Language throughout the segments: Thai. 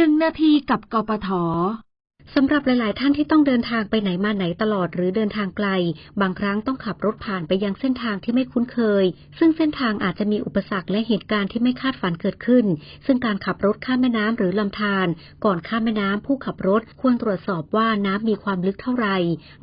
หนึ่งนาทีกับกปท สำหรับหลาย ๆ ท่านที่ต้องเดินทางไปไหนมาไหนตลอดหรือเดินทางไกล บางครั้งต้องขับรถผ่านไปยังเส้นทางที่ไม่คุ้นเคย ซึ่งเส้นทางอาจจะมีอุปสรรคและเหตุการณ์ที่ไม่คาดฝันเกิดขึ้น ซึ่งการขับรถข้ามแม่น้ำหรือลำธารก่อนข้ามแม่น้ำผู้ขับรถควรตรวจสอบว่าน้ำมีความลึกเท่าไหร่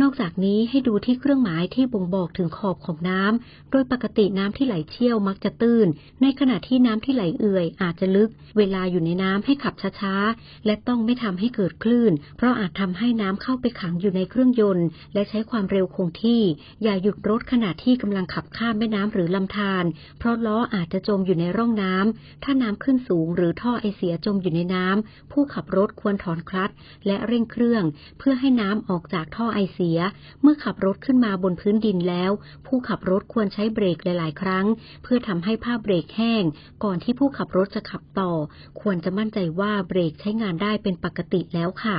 นอกจากนี้ให้ดูที่เครื่องหมายที่บ่งบอกถึงขอบของน้ำโดยปกติน้ำที่ไหลเชี่ยวมักจะตื้น ในขณะที่น้ำที่ไหลเอื่อยอาจจะลึก เวลาอยู่ในน้ำให้ขับช้า ๆ และต้องไม่ทำให้เกิดคลื่น เพราะอาจทำให้น้ำเข้าไปขังอยู่ในเครื่องยนต์ และใช้ความเร็วคงที่ อย่าหยุดรถขณะที่กำลังขับข้ามแม่น้ำหรือลำธารเพราะล้ออาจจะจมอยู่ในร่องน้ำถ้าน้ำขึ้นสูงหรือท่อไอเสียจมอยู่ในน้ำผู้ขับรถควรถอนคลัตช์และเร่งเครื่อง เพื่อให้น้ำออกจากท่อไอเสีย เมื่อขับรถขึ้นมาบนพื้นดินแล้ว ผู้ขับรถควรใช้เบรกหลาย ๆ ครั้ง เพื่อทำให้ผ้าเบรกแห้ง ก่อนที่ผู้ขับรถจะขับต่อ ควรจะมั่นใจว่าเบรกใช้งานได้เป็นปกติแล้วค่ะ